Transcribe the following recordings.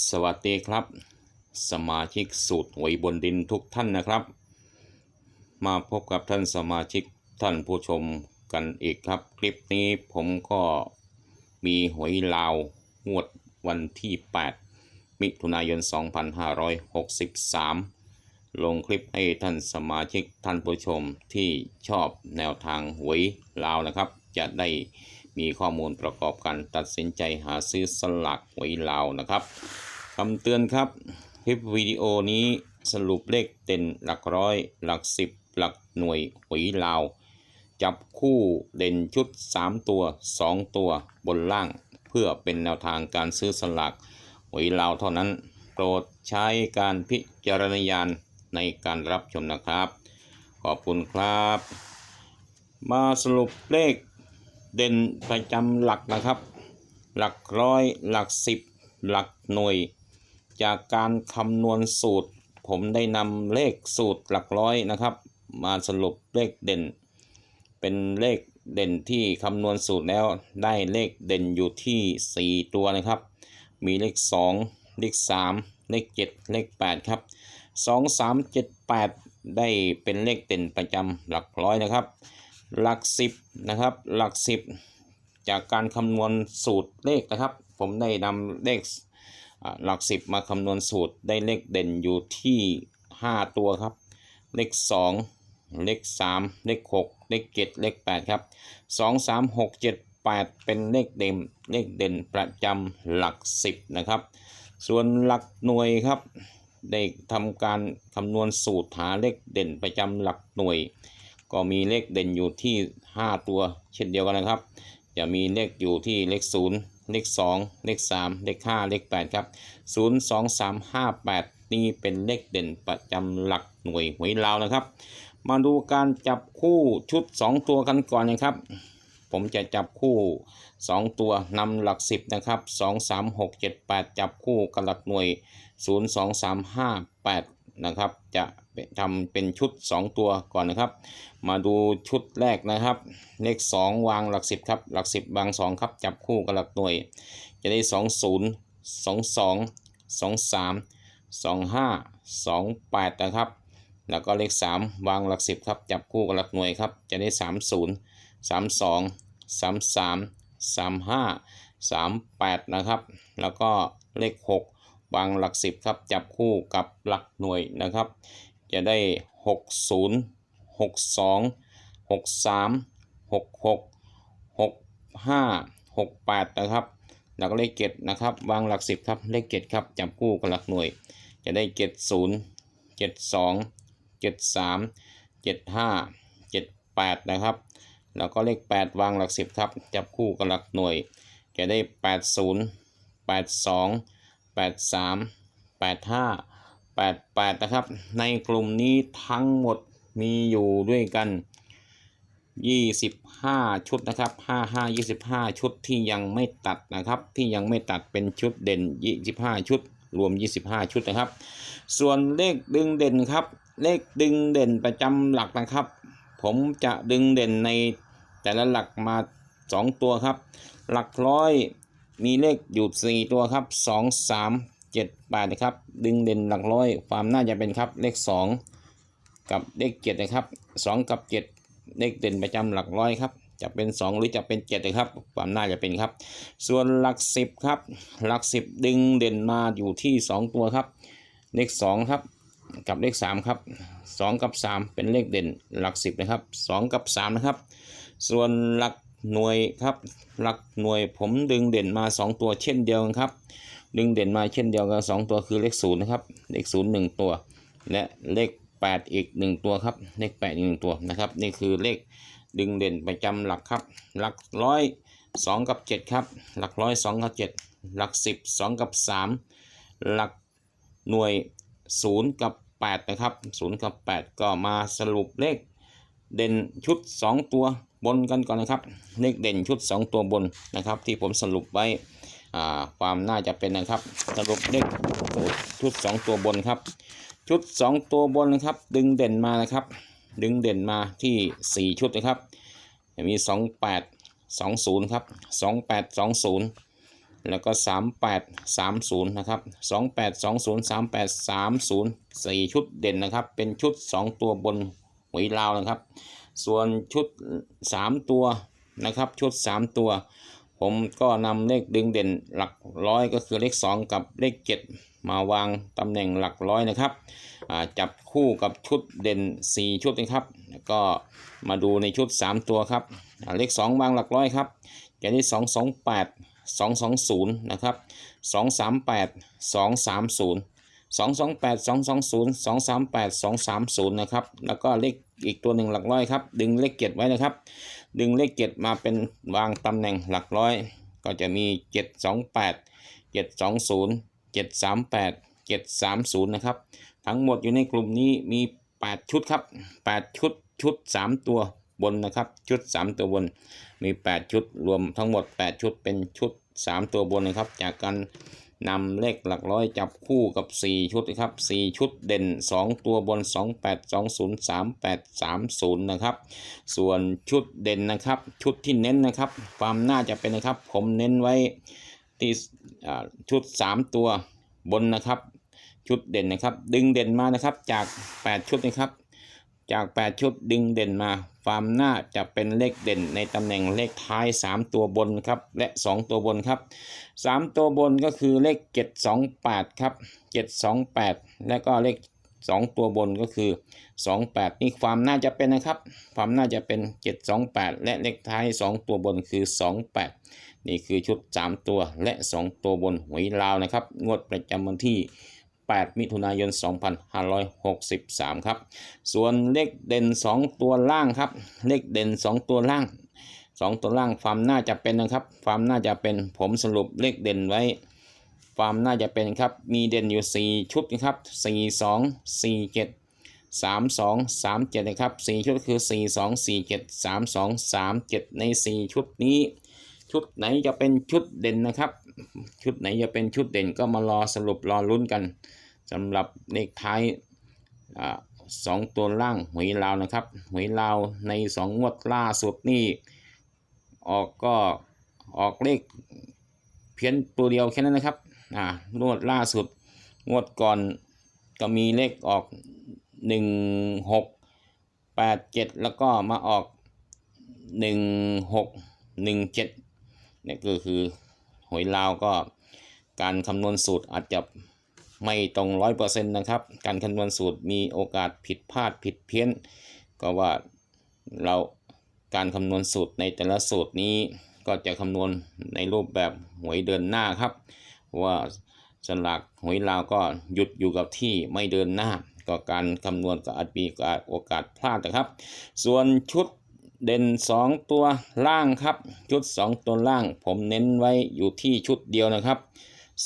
สวัสดีครับ สมาชิกสูตรหวยบนดินทุกท่านนะครับ มาพบกับท่านสมาชิกท่านผู้ชมกันอีกครับ คลิปนี้ผมก็มีหวยลาวงวดวันที่ 8 มิถุนายน 2563 ลงคลิปให้ท่านสมาชิกท่านผู้ชมที่ชอบแนวทางหวยลาวนะครับ จะได้ มีข้อมูลประกอบการตัดสินใจหาซื้อสลากหวยลาวนะครับคำเตือนครับ คลิปวิดีโอนี้สรุปเลขเด่นหลักร้อย หลักสิบหลักหน่วยหวยลาว จับคู่เด่นชุด 3 ตัว 2 ตัวบนล่าง เพื่อเป็นแนวทางการซื้อสลากหวยลาวเท่านั้น โปรดใช้การพิจารณญาณในการรับชมนะครับ ขอบคุณครับ มาสรุปเลข เด่นประจำหลักนะครับ หลักร้อยหลักสิบหลักหน่วย จากการคำนวณสูตร ผมได้นำเลขสูตรหลักร้อยนะครับ มาสรุปเลขเด่น เป็นเลขเด่นที่คำนวณสูตรแล้วได้เลขเด่นอยู่ที่ 4 ตัวนะครับ มีเลข 2 เลข 3 เลข 7 เลข 8 ครับ 2 3 7 8 ได้เป็นเลขเด่นประจำหลักร้อยนะครับ หลัก10นะครับ หลัก10จากการคำนวณสูตรเลขนะครับ ผมได้นำเลขหลัก10มาคำนวณสูตรได้เลขเด่นอยู่ที่ 5 ตัวครับ เลข 2 เลข 3 เลข 6 เลข 7 เลข 8 ครับ 2 3 6 7 8 เป็นเลขเด่นเลขเด่นประจำหลัก 10 นะครับ ส่วนหลักหน่วยครับ ได้ทำการคำนวณสูตรหาเลขเด่นประจำหลักหน่วย ก็มีเลขเด่นอยู่ที่ 5 ตัว เช่นเดียวกันนะครับ จะมีเลขอยู่ที่เลข 0 เลข 2 เลข 3 เลข 5 เลข 8 ครับ 0 2 3 5 8 นี่เป็นเลขเด่นประจำหลักหน่วยหวยลาวนะครับ มาดูการจับคู่ชุด 2 ตัวกันก่อนนะครับ ผมจะจับคู่ 2 ตัวนำหลัก 10 นะครับ 2 3 6 7 8 จับคู่กับหลักหน่วย 0 2 3 5 8 นะครับ จะ ทำเป็นชุด 2 ตัวก่อนนะครับ มาดูชุดแรกนะครับ เลข 2 วางหลัก 10 ครับ หลัก 10 วาง 2 ครับ จับคู่กับหลักหน่วย จะได้ 2 0 2 2 2 3 2 5 2 8 นะครับ แล้วก็เลข 3 วางหลัก 10 ครับ จับคู่กับหลักหน่วยครับ จะได้ 3 0 3 2 3 3 3 5 3 8 นะครับ แล้วก็เลข 6 วางหลัก 10 ครับ จับคู่กับหลักหน่วยนะครับ จะได้ 6 0 6 2 6 3 6 6 6 5 6 8 นะครับแล้วก็เลขเจ็ดนะครับ วางหลัก 10 ครับ เลขเจ็ดครับ จับคู่กับหลักหน่วย จะได้ 7 0 7 2 7 3 7 5 7 8 นะครับ แล้วก็เลข 8 วางหลัก 10 ครับ จับคู่กับหลักหน่วย จะได้ 8 0 8 2 88 นะครับ ในกลุ่มนี้ทั้งหมดมีอยู่ด้วยกัน 25 ชุดนะครับ 55 25 ชุดที่ยังไม่ตัดนะครับ ที่ยังไม่ตัดเป็นชุดเด่น 25 ชุด รวม 25 ชุดนะครับ ส่วนเลขดึงเด่นครับ เลขดึงเด่นประจำหลักนะครับ ผมจะดึงเด่นในแต่ละหลักมา 2 ตัวครับ หลักร้อยมีเลขอยู่ 4 ตัวครับ 2 3 7 8นะครับ ดึงเด่นหลักร้อย ความน่าจะเป็นครับเลข2กับเลข7นะครับ2กับ7เลขเด่นประจำหลักร้อยครับจะเป็น 2 หรือจะเป็น7นะครับ ความน่าจะเป็นครับ ส่วนหลัก 10 ครับ หลัก 10 ดึงเด่นมาอยู่ที่ 2 ตัวครับ เลข 2 ครับ กับเลข 3 ครับ 2 กับ 3 เป็นเลขเด่นหลัก 10 นะครับ 2 กับ 3 นะครับ ส่วนหลักหน่วยครับ หลักหน่วยผมดึงเด่นมา 2 ตัวเช่นเดียวกันครับ ดึงเด่นมาเช่นเดียวกัน2ตัวคือเลข0นะครับ เลข0 1ตัว และเลข 8 อีก 1 ตัวครับ เลข 8 อีก 1 ตัวนะครับ นี่คือเลขดึงเด่นประจำหลักครับ หลักร้อย2กับ 7 ครับ หลักร้อย2กับ7หลัก 10 2 กับ 3 หลักหน่วย 0 กับ 8 นะครับ 0 กับ 8 ก็มาสรุปเลขเด่นชุด 2 ตัวบนกันก่อนนะครับ เลขเด่นชุด 2 ตัวบนนะครับ ที่ผมสรุปไว้ ความน่าจะเป็นนะครับสรุปเลขชุด 2 ตัวบนครับ ชุด 2 ตัวบนนะครับ ดึงเด่นมานะครับ ดึงเด่นมาที่ 4 ชุดนะครับมี 28 20 ครับ 28 20 แล้วก็ 3830 นะครับ 2820 3830 4 ชุดเด่นนะครับ เป็นชุด 2 ตัวบนหวยลาวนะครับ ส่วนชุด 3 ตัวนะครับ ชุด 3 ตัว ผมก็นำเลขดึงเด่นหลักร้อยก็คือเลข 2 กับเลข 7 มาวางตำแหน่งหลักร้อยนะครับจับคู่กับชุดเด่น 4 ชุดนะครับ แล้วก็มาดูในชุด 3 ตัวครับ เลข 2 วางหลักร้อยครับจะได้ 228 220นะครับ238 230 228 220 238 230นะครับแล้วก็เลขอีกตัวหนึ่งหลักร้อยครับดึงเลขเจ็ดไว้นะครับ ดึงเลขเจ็ดมาเป็นวางตำแหน่งหลักร้อย ก็จะมี 728 720 738 730 นะครับ ทั้งหมดอยู่ในกลุ่มนี้มี 8 ชุดครับ 8 ชุดชุด 3 ตัวบนนะครับ ชุด 3 ตัวบน มี 8 ชุดรวมทั้งหมด 8 ชุดเป็นชุด 3 ตัวบนนะครับ จากการ นำเลขหลักร้อยจับคู่กับ 4 ชุดนะครับ 4 ชุดเด่น 2 ตัวบน 28 20 38 30 นะครับ ส่วนชุดเด่นนะครับ ชุดที่เน้นนะครับ ความน่าจะเป็นนะครับ ผมเน้นไว้ที่ชุด 3 ตัวบนนะครับ ชุดเด่นนะครับ ดึงเด่นมานะครับจาก 8 ชุดนะครับ จาก 8 ชุดดึงเด่นมาความน่าจะเป็นเลขเด่นในตำแหน่งเลขท้าย 3 ตัวบนครับ และ 2 ตัวบนครับ 3 ตัวบนก็คือเลข 728 ครับ 728 แล้วก็เลข 2 ตัวบนก็คือ 28 นี่ความน่าจะเป็นนะครับ ความน่าจะเป็น 728 และเลขท้าย 2 ตัวบนคือ 28 นี่คือชุด 3 ตัวและ 2 ตัวบนหวยลาวนะครับ งวดประจำวันที่ 8 มิถุนายน 2563 ครับ ส่วนเลขเด่น 2 ตัวล่างครับ เลขเด่น 2 ตัวล่าง 2 ตัวล่างความน่าจะเป็นนะครับความน่าจะเป็นผมสรุปเลขเด่นไว้ความน่าจะเป็นครับ มีเด่นอยู่ 4 ชุดนะครับ 4 2 4 7 3 2 3 7 นะครับ 4 ชุดคือ 4 2 4 7 3 2 3 7 ใน 4 ชุดนี้ ชุดไหนจะเป็นชุดเด่นนะครับ ชุดไหนจะเป็นชุดเด่นก็มารอสรุปรอลุ้นกัน สำหรับเลขท้ายสองตัวล่างหวยลาวนะครับหวยลาวในสองงวดล่าสุดนี่ออกก็ออกเลขเพี้ยนตัวเดียวแค่นั้นนะครับอ่างวดล่าสุดงวดก่อนก็มีเลขออกหนึ่งหกแปดเจ็ดแล้วก็มาออกหนึ่งหกหนึ่งเจ็ดนี่ก็คือหวยลาวก็การคำนวณสูตรอาจจะ ไม่ตรงร้อยเปอร์เซ็นต์นะครับ การคำนวณสูตรมีโอกาสผิดพลาดผิดเพี้ยน ก็ว่าเราการคำนวณสูตรในแต่ละสูตรนี้ก็จะคำนวณในรูปแบบหวยเดินหน้าครับ ว่าสลากหวยลาวก็หยุดอยู่กับที่ไม่เดินหน้า ก็การคำนวณก็อาจมีโอกาสพลาดนะครับ ส่วนชุดเด่น 2 ตัวล่างครับ ชุด 2 ตัวล่าง ผมเน้นไว้อยู่ที่ชุดเดียวนะครับ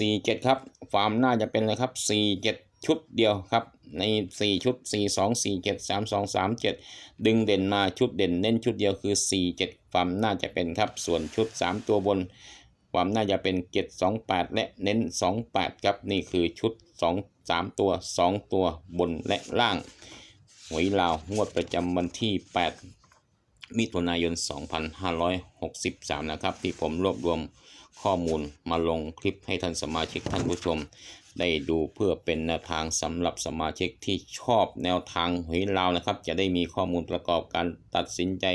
47ครับความน่าจะเป็นเลยครับ47ชุดเดียวครับใน4ชุด4 2 4 7 3 2 3 7ดึงเด่นมาชุดเด่นเน้นชุดเดียวคือ47ความน่าจะเป็นครับ ส่วนชุด3ตัวบนความน่าจะเป็น728และเน้น28ครับนี่คือชุด2 3ตัว2ตัวบนและล่างหวยลาวงวดประจำวันที่8 มิถุนายน 2563 นะครับ ที่ผมรวบรวมข้อมูลมาลงคลิปให้ท่านสมาชิกท่านผู้ชม ได้ดูเพื่อเป็นแนวทางสำหรับสมาชิกที่ชอบแนวทางหวยลาวนะครับ จะได้มีข้อมูลประกอบการตัดสินใจ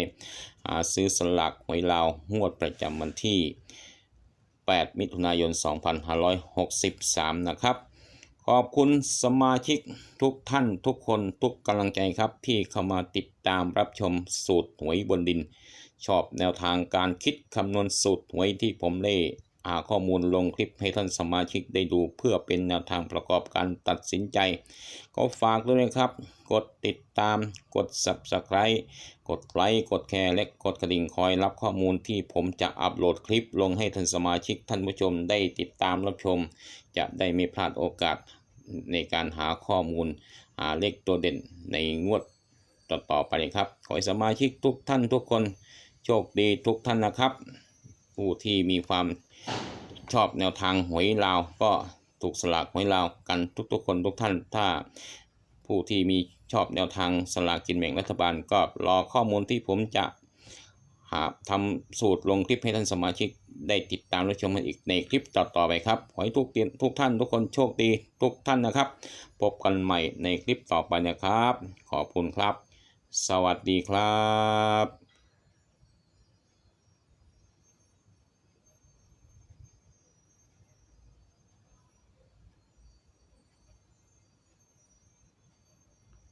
ซื้อสลากหวยลาวงวดประจำวันที่ 8 มิถุนายน 2563 นะครับ ขอบคุณสมาชิกทุกท่านทุกคนทุกกำลังใจครับ ที่เข้ามาติดตามรับชมสูตรหวยบนดิน ชอบแนวทางการคิดคำนวณสูตรหวยที่ผมได้หาข้อมูลลงคลิปให้ท่านสมาชิกได้ดูเพื่อเป็นแนวทางประกอบการตัดสินใจ ก็ฝากด้วยนะครับ กดติดตามกด subscribe กดไลค์กดแชร์และกดกระดิ่งคอยรับข้อมูลที่ผมจะอัปโหลดคลิปลงให้ท่านสมาชิกท่านผู้ชมได้ติดตามรับชม จะได้ไม่พลาดโอกาส ในการหาข้อมูลหาเลขตัวเด่นในงวดต่อๆไปครับ ขอให้สมาชิกทุกท่านทุกคนโชคดีทุกท่านนะครับ ผู้ที่มีความชอบแนวทางหวยลาวก็ถูกสลากหวยลาวกันทุกๆคนทุกท่าน ถ้าผู้ที่มีชอบแนวทางสลากกินแบ่งรัฐบาลก็รอข้อมูลที่ผมจะ หาทำสูตรลงคลิปให้ท่านสมาชิกได้ติดตามรับชมกันอีกในคลิปต่อๆไปครับ ขอให้ทุกทุกท่านทุกคนโชคดีทุกท่านนะครับ พบกันใหม่ในคลิปต่อไปนะครับ ขอบคุณครับ สวัสดีครับ